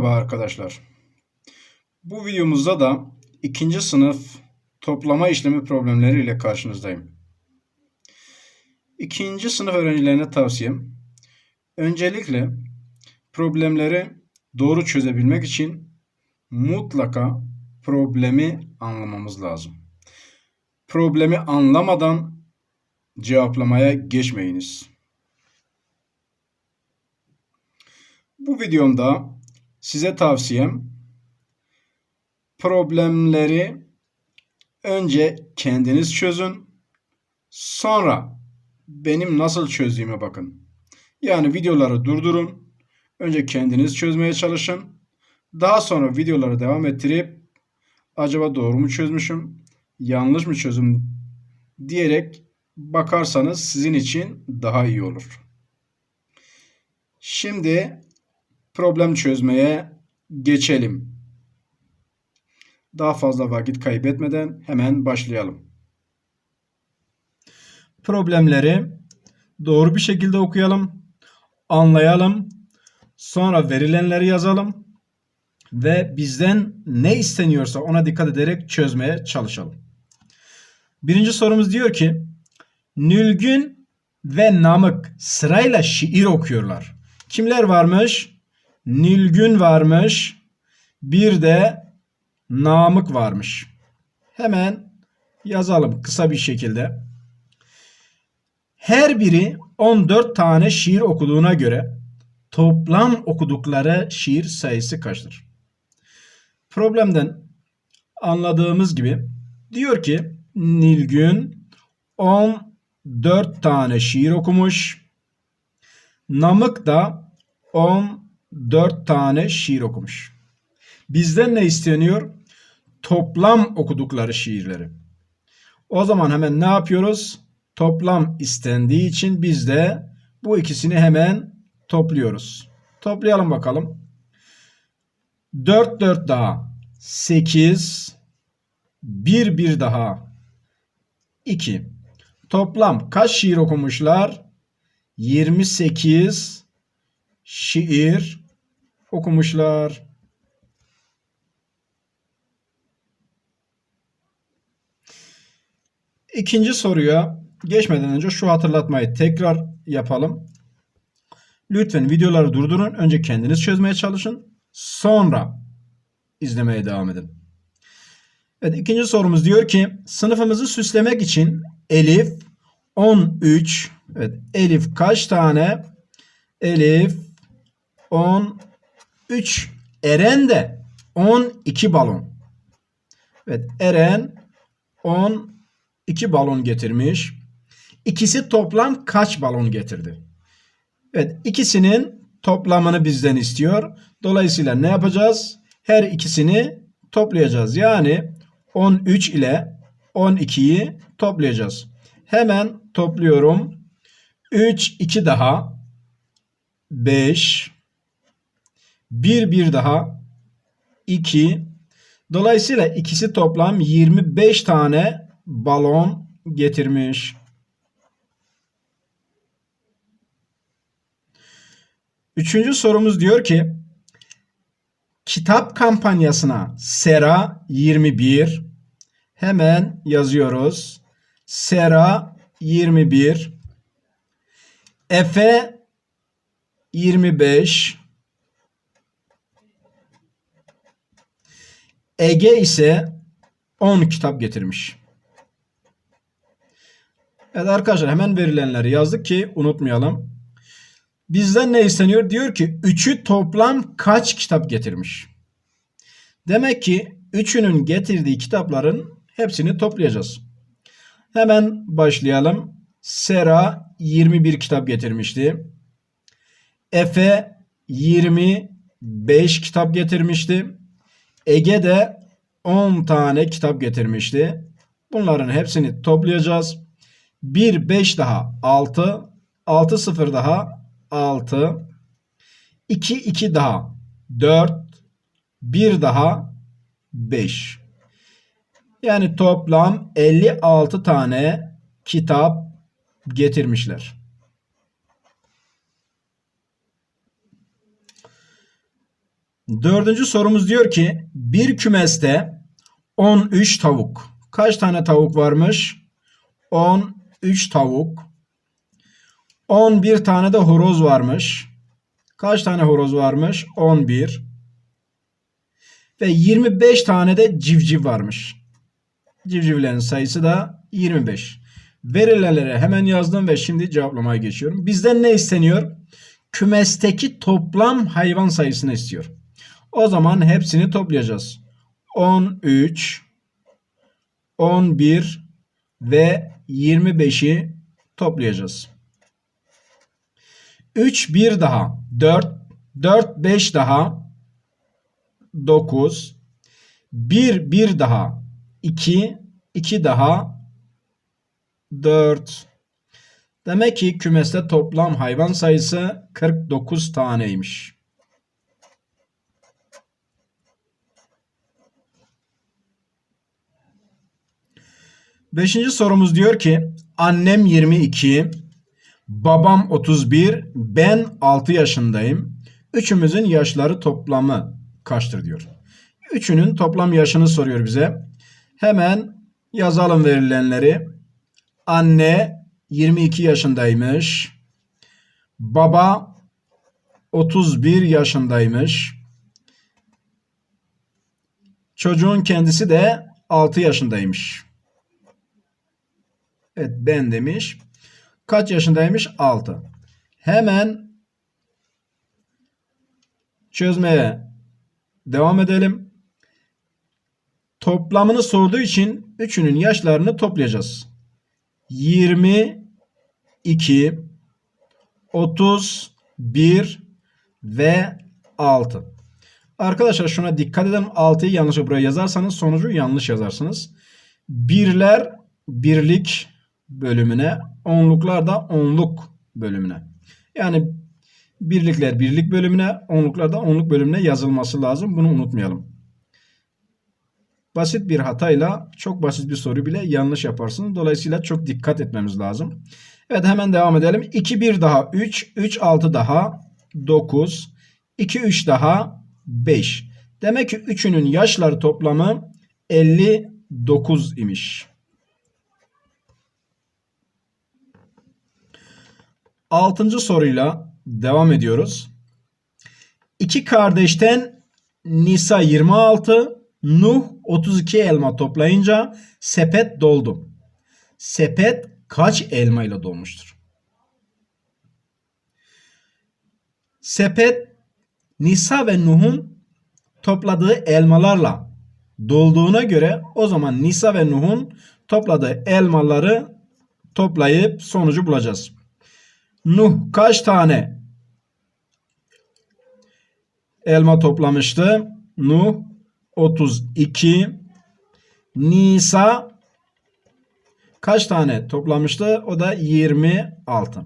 arkadaşlar. Bu videomuzda da ikinci sınıf toplama işlemi problemleri ile karşınızdayım. İkinci sınıf öğrencilerine tavsiyem öncelikle problemleri doğru çözebilmek için mutlaka problemi anlamamız lazım. Problemi anlamadan cevaplamaya geçmeyiniz. Bu videomda size tavsiyem problemleri önce kendiniz çözün. Sonra benim nasıl çözdüğüme bakın. Yani videoları durdurun. Önce kendiniz çözmeye çalışın. Daha sonra videoları devam ettirip acaba doğru mu çözmüşüm, yanlış mı çözüm diyerek bakarsanız sizin için daha iyi olur. Şimdi problem çözmeye geçelim. Daha fazla vakit kaybetmeden hemen başlayalım. Problemleri doğru bir şekilde okuyalım, anlayalım, sonra verilenleri yazalım ve bizden ne isteniyorsa ona dikkat ederek çözmeye çalışalım. Birinci sorumuz diyor ki Nülgün ve Namık sırayla şiir okuyorlar. Kimler varmış? Nilgün varmış. Bir de Namık varmış. Hemen yazalım kısa bir şekilde. Her biri 14 tane şiir okuduğuna göre toplam okudukları şiir sayısı kaçtır? Problemden anladığımız gibi diyor ki Nilgün 14 tane şiir okumuş. Namık da 14 tane şiir okumuş. Bizden ne isteniyor? Toplam okudukları şiirleri. O zaman hemen ne yapıyoruz? Toplam istendiği için biz de bu ikisini hemen topluyoruz. Toplayalım bakalım. 4 4 daha 8 1 1 daha 2. Toplam kaç şiir okumuşlar? 28 şiir okumuşlar. İkinci soruya geçmeden önce şu hatırlatmayı tekrar yapalım. Lütfen videoları durdurun. Önce kendiniz çözmeye çalışın. Sonra izlemeye devam edin. Evet ikinci sorumuz diyor ki sınıfımızı süslemek için Elif 13 evet Elif kaç tane? Elif 13 Eren de 12 balon. Evet Eren 12 balon getirmiş. İkisi toplam kaç balon getirdi? Evet ikisinin toplamını bizden istiyor. Dolayısıyla ne yapacağız? Her ikisini toplayacağız. Yani 13 ile 12'yi toplayacağız. Hemen topluyorum. 3 2 daha 5 1 1 daha. 2 Dolayısıyla ikisi toplam 25 tane balon getirmiş. Üçüncü sorumuz diyor ki kitap kampanyasına Sera 21 hemen yazıyoruz. Sera 21 Efe 25 Ege ise 10 kitap getirmiş. Evet arkadaşlar hemen verilenleri yazdık ki unutmayalım. Bizden ne isteniyor? Diyor ki üçü toplam kaç kitap getirmiş? Demek ki üçünün getirdiği kitapların hepsini toplayacağız. Hemen başlayalım. Sera 21 kitap getirmişti. Efe 25 kitap getirmişti. Ege de 10 tane kitap getirmişti. Bunların hepsini toplayacağız. 1 5 daha 6 6 0 daha 6 2 2 daha 4 1 daha 5 yani toplam 56 tane kitap getirmişler. Dördüncü sorumuz diyor ki bir kümeste 13 tavuk. Kaç tane tavuk varmış? 13 tavuk. 11 tane de horoz varmış. Kaç tane horoz varmış? 11. Ve 25 tane de civciv varmış. Civcivlerin sayısı da 25. Verilenleri hemen yazdım ve şimdi cevaplamaya geçiyorum. Bizden ne isteniyor? Kümesteki toplam hayvan sayısını istiyor. O zaman hepsini toplayacağız. 13, 11 ve 25'i toplayacağız. 3 1 daha 4 4 5 daha 9 1 1 daha 2 2 daha 4 Demek ki kümeste toplam hayvan sayısı 49 taneymiş. Beşinci sorumuz diyor ki annem 22, babam 31, ben 6 yaşındayım. Üçümüzün yaşları toplamı kaçtır diyor. Üçünün toplam yaşını soruyor bize. Hemen yazalım verilenleri. Anne 22 yaşındaymış. Baba 31 yaşındaymış. Çocuğun kendisi de 6 yaşındaymış. Evet ben demiş. Kaç yaşındaymış? 6. Hemen çözmeye devam edelim. Toplamını sorduğu için üçünün yaşlarını toplayacağız. 22 31 ve 6. Arkadaşlar şuna dikkat edin. 6'yı yanlış buraya yazarsanız sonucu yanlış yazarsınız. Birler birlik bölümüne, onluklar da onluk bölümüne. Yani birlikler birlik bölümüne, onluklar da onluk bölümüne yazılması lazım. Bunu unutmayalım. Basit bir hatayla çok basit bir soru bile yanlış yaparsınız. Dolayısıyla çok dikkat etmemiz lazım. Evet hemen devam edelim. 2 1 daha 3, 3 6 daha 9, 2 3 daha 5. Demek ki üçünün yaşları toplamı 59 imiş. Altıncı soruyla devam ediyoruz. İki kardeşten Nisa 26, Nuh 32 elma toplayınca sepet doldu. Sepet kaç elma ile dolmuştur? Sepet Nisa ve Nuh'un topladığı elmalarla dolduğuna göre o zaman Nisa ve Nuh'un topladığı elmaları toplayıp sonucu bulacağız. Nuh kaç tane elma toplamıştı? Nuh 32 Nisa kaç tane toplamıştı? O da 26.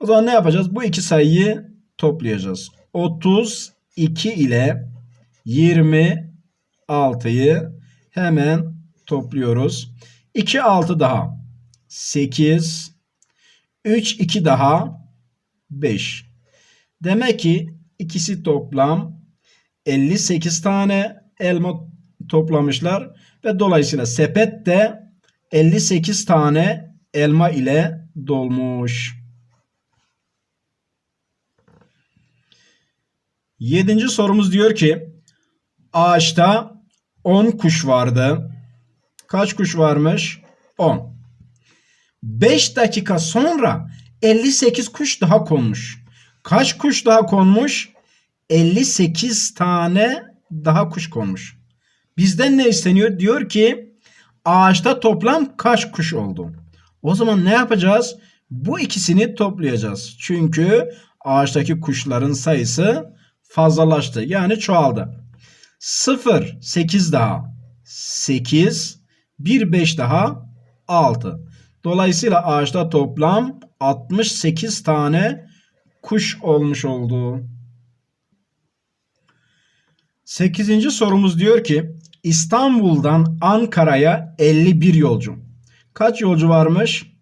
O zaman ne yapacağız? Bu iki sayıyı toplayacağız. 32 ile 26'yı hemen topluyoruz. 2 6 daha 8 3 2 daha 5. Demek ki ikisi toplam 58 tane elma toplamışlar ve dolayısıyla sepet de 58 tane elma ile dolmuş. Yedinci sorumuz diyor ki ağaçta 10 kuş vardı. Kaç kuş varmış? 10. 5 dakika sonra 58 kuş daha konmuş. Kaç kuş daha konmuş? 58 tane daha kuş konmuş. Bizden ne isteniyor? Diyor ki ağaçta toplam kaç kuş oldu? O zaman ne yapacağız? Bu ikisini toplayacağız. Çünkü ağaçtaki kuşların sayısı fazlalaştı. Yani çoğaldı. 0, 8 daha 8, 1, 5 daha 6. Dolayısıyla ağaçta toplam 68 tane kuş olmuş oldu. 8. sorumuz diyor ki İstanbul'dan Ankara'ya 51 yolcu. Kaç yolcu varmış?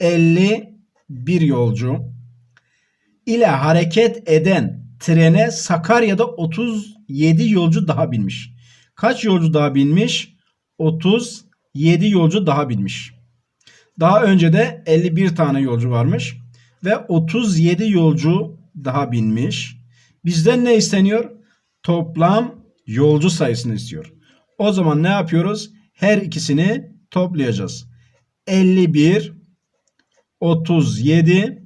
51 yolcu ile hareket eden trene Sakarya'da 30 37 yolcu daha binmiş. Kaç yolcu daha binmiş? 37 yolcu daha binmiş. Daha önce de 51 tane yolcu varmış ve 37 yolcu daha binmiş. Bizden ne isteniyor? Toplam yolcu sayısını istiyor. O zaman ne yapıyoruz? Her ikisini toplayacağız. 51 37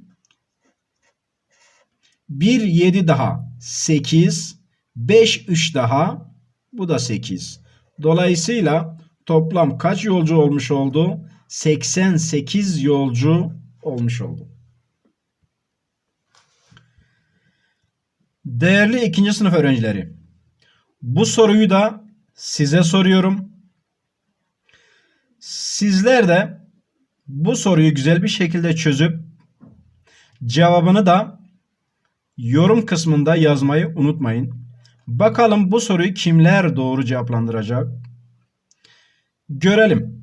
1 7 daha 8 5 3 daha bu da 8. Dolayısıyla toplam kaç yolcu olmuş oldu? 88 yolcu olmuş oldu. Değerli ikinci sınıf öğrencileri, bu soruyu da size soruyorum. Sizler de bu soruyu güzel bir şekilde çözüp cevabını da yorum kısmında yazmayı unutmayın. Bakalım bu soruyu kimler doğru cevaplandıracak? Görelim.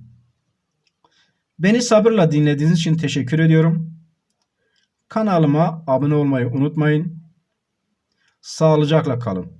Beni sabırla dinlediğiniz için teşekkür ediyorum. Kanalıma abone olmayı unutmayın. Sağlıcakla kalın.